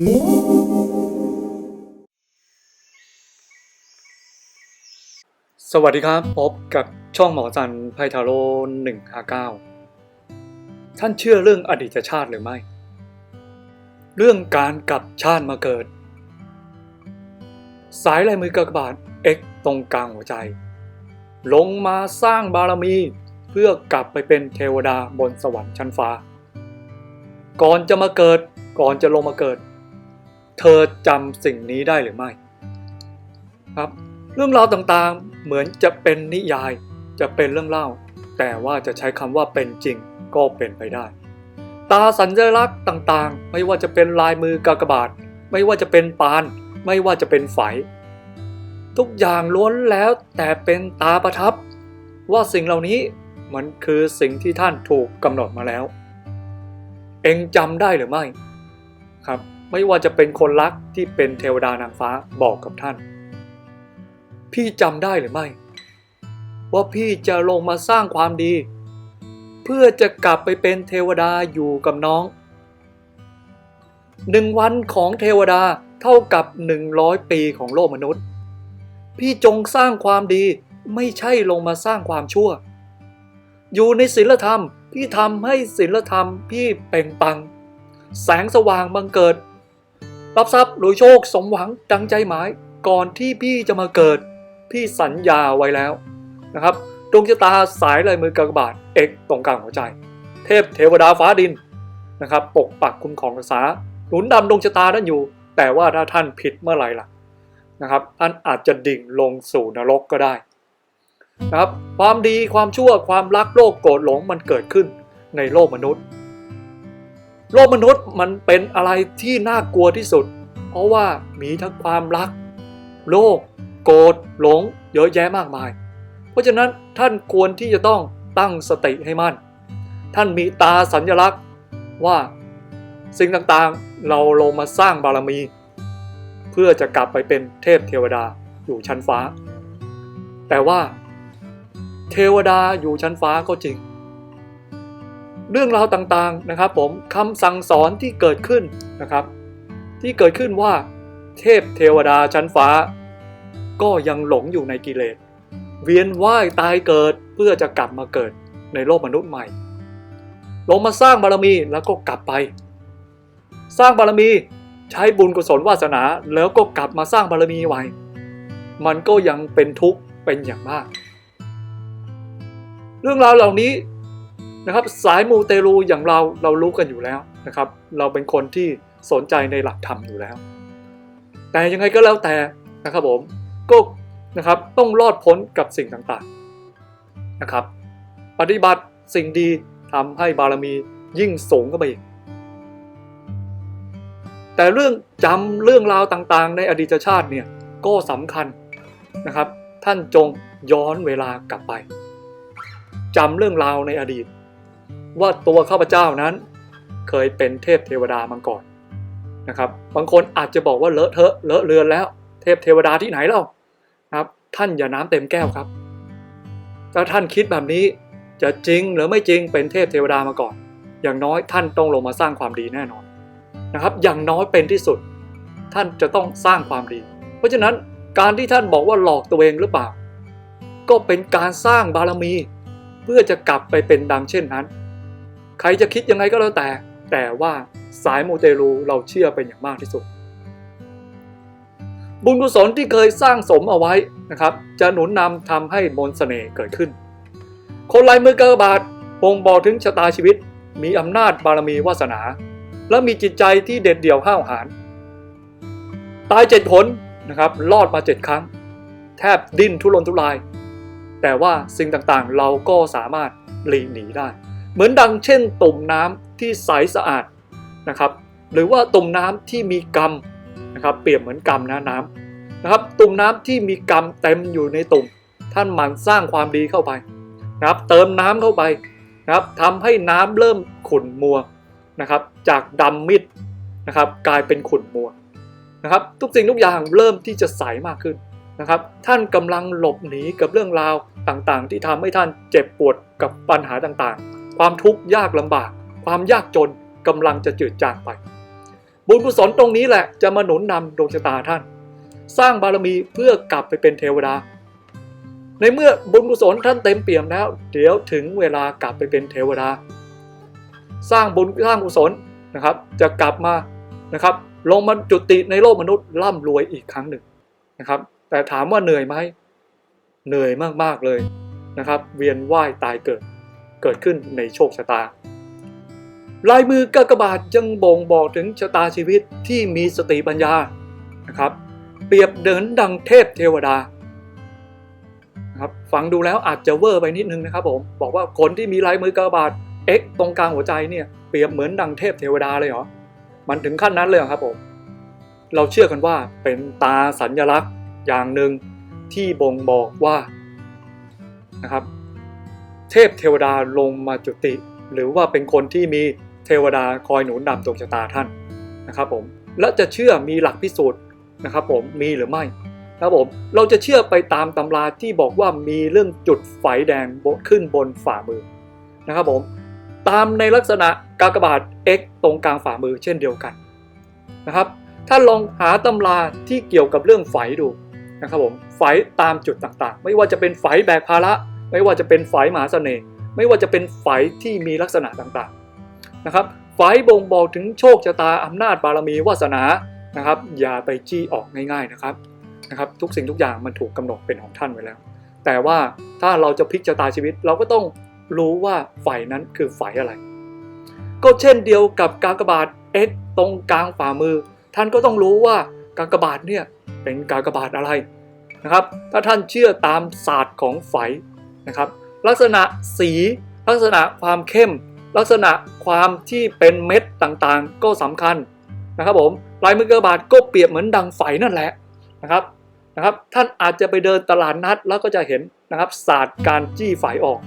สวัสดีครับ พบกับช่องหมอจันไพทาโร่หนึ่งห้าเก้าท่านเชื่อเรื่องอดีตชาติหรือไม่ เรื่องการกลับชาติมาเกิด สายลายมือกากบาท X ตรงกลางหัวใจ ลงมาสร้างบารมีเพื่อกลับไปเป็นเทวดาบนสวรรค์ชั้นฟ้า ก่อนจะมาเกิดก่อนจะลงมาเกิด เธอจำสิ่งนี้ได้หรือไม่ครับ เรื่องราวต่างๆเหมือนจะเป็นนิยายจะเป็นเรื่องเล่า แต่ว่าจะใช้คำว่าเป็นจริงก็เป็นไปได้ ตาสัญลักษณ์ต่างๆ ไม่ว่าจะเป็นลายมือกากบาท ไม่ว่าจะเป็นปาน ไม่ว่าจะเป็นไฝทุกอย่างล้วนแล้วแต่เป็นตาประทับ ว่าสิ่งเหล่านี้มันคือสิ่งที่ท่านถูกกำหนดมาแล้ว เองจำได้หรือไม่ครับ ไม่ว่าจะเป็นคนรักที่เป็นเทวดานางฟ้าบอกกับท่าน พี่จำได้หรือไม่ ว่าพี่จะลงมาสร้างความดี เพื่อจะกลับไปเป็นเทวดาอยู่กับน้องหนึ่งวันของเทวดาเท่ากับหนึ่งร้อยปีของโลกมนุษย์ พี่จงสร้างความดีไม่ใช่ลงมาสร้างความชั่ว อยู่ในศีลธรรม พี่ทำให้ศีลธรรมพี่เปล่งปัง แสงสว่างบังเกิด รับทรัพย์รวยโชคสมหวังดังใจหมายก่อนที่พี่จะมาเกิด พี่สัญญาไว้แล้วนะครับดวงชะตาสายลายมือกากบาทเอกตรงกลางหัวใจ เทพเทวดาฟ้าดินนะครับปกปักคุ้มครองรักษาหนุนนำดวงชะตานั้นอยู่ แต่ว่าถ้าท่านผิดเมื่อไหร่ล่ะนะครับท่านอาจจะดิ่งลงสู่นรกก็ได้นะครับความดีความชั่วความรักโลภโกรธหลงมันเกิดขึ้นในโลกมนุษย์ โลกมนุษย์มันเป็นอะไรที่น่ากลัวที่สุด เพราะว่ามีทั้งความรัก โลภโกรธหลง เยอะแยะมากมาย เพราะฉะนั้นท่านควรที่จะต้องตั้งสติให้มั่น ท่านมีตาสัญลักษณ์ว่าสิ่งต่างๆเราลงมาสร้างบารมี เพื่อจะกลับไปเป็นเทพเทวดาอยู่ชั้นฟ้า แต่ว่า เทวดาอยู่ชั้นฟ้าก็จริง เรื่องราวต่างๆนะครับผมคำสั่งสอนที่เกิดขึ้นนะครับ ที่เกิดขึ้นว่า เทพเทวดาชั้นฟ้า ก็ยังหลงอยู่ในกิเลส เวียนว่ายตายเกิดเพื่อจะกลับมาเกิดในโลกมนุษย์ใหม่ ลงมาสร้างบารมีแล้วก็กลับไป สร้างบารมีใช้บุญกุศลวาสนาแล้วก็กลับมาสร้างบารมีไว้ มันก็ยังเป็นทุกข์เป็นอย่างมาก เรื่องราวเหล่านี้ นะครับสายมูเตลูอย่างเราเรารู้กันอยู่แล้วนะครับ เราเป็นคนที่สนใจในหลักธรรมอยู่แล้ว แต่ยังไงก็แล้วแต่นะครับผมก็นะครับต้องรอดพ้นกับสิ่งต่างๆนะครับ ปฏิบัติสิ่งดีทำให้บารมียิ่งสูงขึ้นไปอีกแต่เรื่องจำเรื่องราวต่างๆ ในอดีตชาติเนี่ยก็สำคัญนะครับ ท่านจงย้อนเวลากลับไปจำเรื่องราวในอดีต ว่าตัวข้าพเจ้านั้น เคยเป็นเทพเทวดามาก่อนนะครับ บางคนอาจจะบอกว่าเลอะเทอะเลอะเลือนแล้ว เทพเทวดาที่ไหนเล่าครับ ท่านอย่าน้ำเต็มแก้วครับ ถ้าท่านคิดแบบนี้จะจริงหรือไม่จริงเป็นเทพเทวดามาก่อน อย่างน้อยท่านต้องลงมาสร้างความดีแน่นอนนะครับ อย่างน้อยเป็นที่สุด ท่านจะต้องสร้างความดี เพราะฉะนั้นการที่ท่านบอกว่าหลอกตัวเองหรือเปล่า ก็เป็นการสร้างบารมี เพื่อจะกลับไปเป็นดังเช่นนั้น ใครจะคิดยังไงก็แล้วแต่ แต่ว่าสายมูเตลูเราเชื่อเป็นอย่างมากที่สุด บุญกุศลที่เคยสร้างสมเอาไว้นะครับ จะหนุนนำทำให้มนต์เสน่ห์เกิดขึ้น คนลายมือกระบาดบ่งบอกถึงชะตาชีวิต มีอำนาจบารมีวาสนา และมีจิตใจที่เด็ดเดี่ยวห้าวหาญตายเจ็ดผลนะครับรอดมาเจ็ดครั้ง แทบดิ้นทุรนทุราย แต่ว่าสิ่งต่างๆเราก็สามารถหลีกหนีได้ เหมือนดังเช่นตุ่มน้ำที่ใสสะอาดนะครับหรือว่าตุ่มน้ำที่มีกรรมนะครับเปรียบเหมือนกรรมนะน้ำนะครับตุ่มน้ำที่มีกรรมเต็มอยู่ในตุ่ม ท่านหมั่นสร้างความดีเข้าไปนะครับเติมน้ำเข้าไปนะครับทำให้น้ำเริ่มขุ่นมัวนะครับจากดำมิดนะครับกลายเป็นขุ่นมัวนะครับทุกสิ่งทุกอย่างเริ่มที่จะใสมากขึ้นนะครับ ท่านกำลังหลบหนีกับเรื่องราวต่างๆ ที่ทำให้ท่านเจ็บปวดกับปัญหาต่างๆ ความทุกข์ยากลำบาก ความยากจนกำลังจะจืดจางไป บุญกุศลตรงนี้แหละจะมาหนุนนำดวงชะตาท่าน สร้างบารมีเพื่อกลับไปเป็นเทวดา ในเมื่อบุญกุศลท่านเต็มเปี่ยมแล้ว เดี๋ยวถึงเวลากลับไปเป็นเทวดา สร้างบุญสร้างกุศลนะครับ จะกลับมานะครับ ลงมาจุติในโลกมนุษย์ร่ำรวยอีกครั้งหนึ่งนะครับ แต่ถามว่าเหนื่อยไหมเหนื่อยมากๆเลยนะครับ เวียนว่ายตายเกิด เกิดขึ้นในโชคชะตา ลายมือกากบาทยังบ่งบอกถึงชะตาชีวิตที่มีสติปัญญานะครับ เปรียบเดินดังเทพเทวดานะครับฟังดูแล้วอาจจะเวอร์ไปนิดนึงนะครับผมบอกว่าคนที่มีลายมือกากบาท X ตรงกลางหัวใจเนี่ยเปรียบเหมือนดังเทพเทวดาเลยเหรอมันถึงขั้นนั้นเลยเหรอครับผมเราเชื่อกันว่าเป็นตาสัญญลักษณ์อย่างหนึ่งที่บ่งบอกว่านะครับ เทพเทวดาลงมาจุติ หรือว่าเป็นคนที่มีเทวดาคอยหนุนนำดวงชะตาท่านนะครับผมและจะเชื่อมีหลักพิสูจน์นะครับผมมีหรือไม่นะครับผมเราจะเชื่อไปตามตำราที่บอกว่ามีเรื่องจุดไฟแดงบนขึ้นบนฝ่ามือนะครับผมตามในลักษณะกากบาท X ตรงกลางฝ่ามือเช่นเดียวกันนะครับ ถ้าลองหาตำราที่เกี่ยวกับเรื่องไฟดูนะครับผมไฟตามจุดต่างๆ ไม่ว่าจะเป็นไฟแบกภาระ ไม่ว่าจะเป็นไฟมหาเสน่ห์ไม่ว่าจะเป็นไฟที่มีลักษณะต่างๆนะครับไฟบ่งบอกถึงโชคชะตาอำนาจบารมีวาสนานะครับ อย่าไปจี้ออกง่ายๆนะครับนะครับ ทุกสิ่งทุกอย่างมันถูกกำหนดเป็นของท่านไว้แล้ว แต่ว่าถ้าเราจะพลิกชะตาชีวิต เราก็ต้องรู้ว่าไฟนั้นคือไฟอะไร ก็เช่นเดียวกับกากบาท X ตรงกลางฝ่ามือ ท่านก็ต้องรู้ว่ากากบาทเนี่ยเป็นกากบาทอะไรนะครับ ถ้าท่านเชื่อตามศาสตร์ของไฟ นะครับ ลักษณะสี ลักษณะความเข้ม ลักษณะความที่เป็นเม็ดต่างๆ ก็สำคัญนะครับผมลายมือกระบาดก็เปรียบเหมือนดังไฟนั่นแหละนะครับนะครับ ท่านอาจจะไปเดินตลาดนัดแล้วก็จะเห็นนะครับศาสตร์การจี้ไฟออก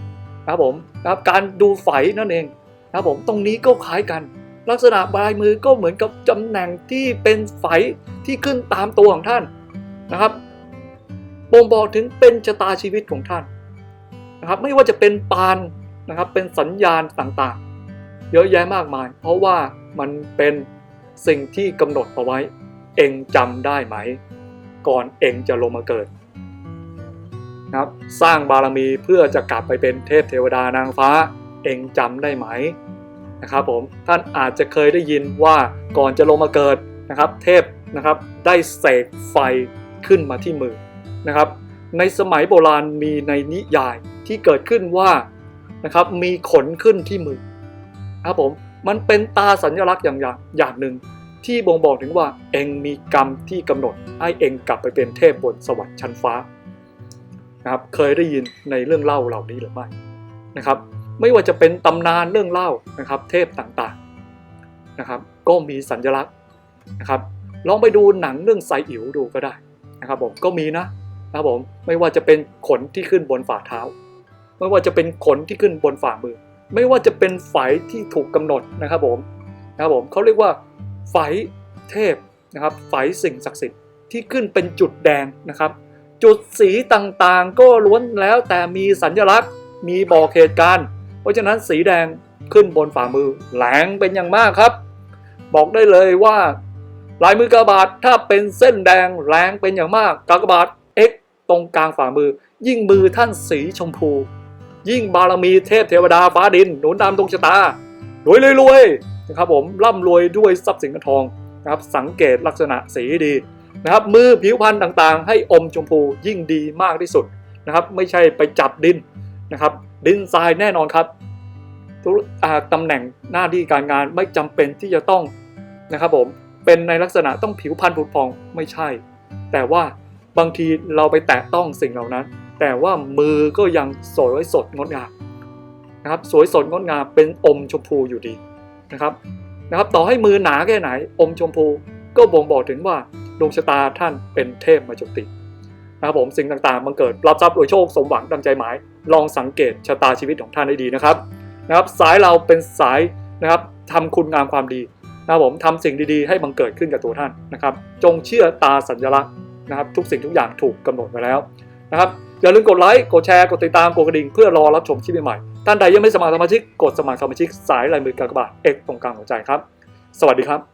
นะครับผมนะครับการดูไฟนั่นเองนะครับผมตรงนี้ก็คล้ายกัน ลักษณะลายมือก็เหมือนกับตำแหน่งที่เป็นไฟที่ขึ้นตามตัวของท่านนะครับบ่งบอกถึงเป็นชะตาชีวิตของท่าน นะครับไม่ว่าจะเป็นปานนะครับเป็นสัญญาณต่างๆ เยอะแยะมากมาย เพราะว่ามันเป็นสิ่งที่กำหนดเอาไว้ เองจำได้ไหม ก่อนเองจะลงมาเกิดนะครับสร้างบารมีเพื่อจะกลับไปเป็นเทพเทวดานางฟ้า เองจำได้ไหมนะครับผมท่านอาจจะเคยได้ยินว่าก่อนจะลงมาเกิดนะครับ เทพนะครับได้เสกไฟขึ้นมาที่มือนะครับ ในสมัยโบราณมีในนิยาย ที่เกิดขึ้นว่านะครับมีขนขึ้นที่มือครับผมมันเป็นตาสัญลักษณ์อย่างอย่างอย่างหนึ่ง ที่บ่งบอกถึงว่าเองมีกรรมที่กำหนดให้เองกลับไปเป็นเทพบนสวรรค์ชั้นฟ้านะครับเคยได้ยินในเรื่องเล่าเหล่านี้หรือไม่นะครับ ไม่ว่าจะเป็นตำนานเรื่องเล่านะครับ เทพต่างๆนะครับ ก็มีสัญลักษณ์นะครับ ลองไปดูหนังเรื่องไซอิ๋วดูก็ได้นะครับผมก็มีนะนะครับผมไม่ว่าจะเป็นขนที่ขึ้นบนฝ่าเท้า ไม่ว่าจะเป็นขนที่ขึ้นบนฝ่ามือ ไม่ว่าจะเป็นไฝที่ถูกกำหนดนะครับผมนะครับผมเขาเรียกว่าไฝเทพนะครับไฝสิ่งศักดิ์สิทธิ์ที่ขึ้นเป็นจุดแดงนะครับ จุดสีต่างๆ ก็ล้วนแล้วแต่มีสัญลักษณ์มีบอกเหตุการณ์ เพราะฉะนั้นสีแดงขึ้นบนฝ่ามือแหลงเป็นอย่างมากครับ บอกได้เลยว่าลายมือกากบาทถ้าเป็นเส้นแดงแรงเป็นอย่างมากกากบาท X ตรงกลางฝ่ามือ ยิ่งมือท่านสีชมพู ยิ่งบารมีเทพเทวดาฟ้าดิน หนุนตามดวงชะตารวยรวยนะครับผมร่ำรวยด้วยทรัพย์สินเงินทองนะครับสังเกตลักษณะสีดีนะครับมือผิวพรรณต่างๆ ให้อมชมพูยิ่งดีมากที่สุดนะครับไม่ใช่ไปจับดินนะครับดินทรายแน่นอนครับทุกอ่าตำแหน่งหน้าที่การงานไม่จำเป็นที่จะต้องนะครับผมเป็นในลักษณะต้องผิวพรรณผุดพองไม่ใช่ แต่ว่าบางทีเราไปแตะต้องสิ่งเหล่านั้น แต่ว่ามือก็ยังสวยสดงดงามนะครับสวยสดงดงามเป็นอมชมพูอยู่ดีนะครับนะครับต่อให้มือหนาแค่ไหน อมชมพูก็บ่งบอกถึงว่าดวงชะตาท่านเป็นเทพมาจุตินะครับผมสิ่งต่างๆมันเกิดรับทรัพย์โดยโชคสมหวังดังใจหมาย ลองสังเกตชะตาชีวิตของท่านให้ดีนะครับนะครับสายเราเป็นสายนะครับทำคุณงามความดีนะครับผมทำสิ่งดีๆ ให้บังเกิดขึ้นกับตัวท่านนะครับ จงเชื่อตาสัญลักษณ์นะครับ ทุกสิ่งทุกอย่างถูกกำหนดไว้แล้วนะครับ อย่าลืมกดไลค์ กดแชร์ กดติดตาม กดกระดิ่ง เพื่อรอรับชมคลิปใหม่ๆ ท่านใดยังไม่สมัครสมาชิก กดสมัครสมาชิกสายลายมือกากบาทเอกตรงกลางหัวใจครับ สวัสดีครับ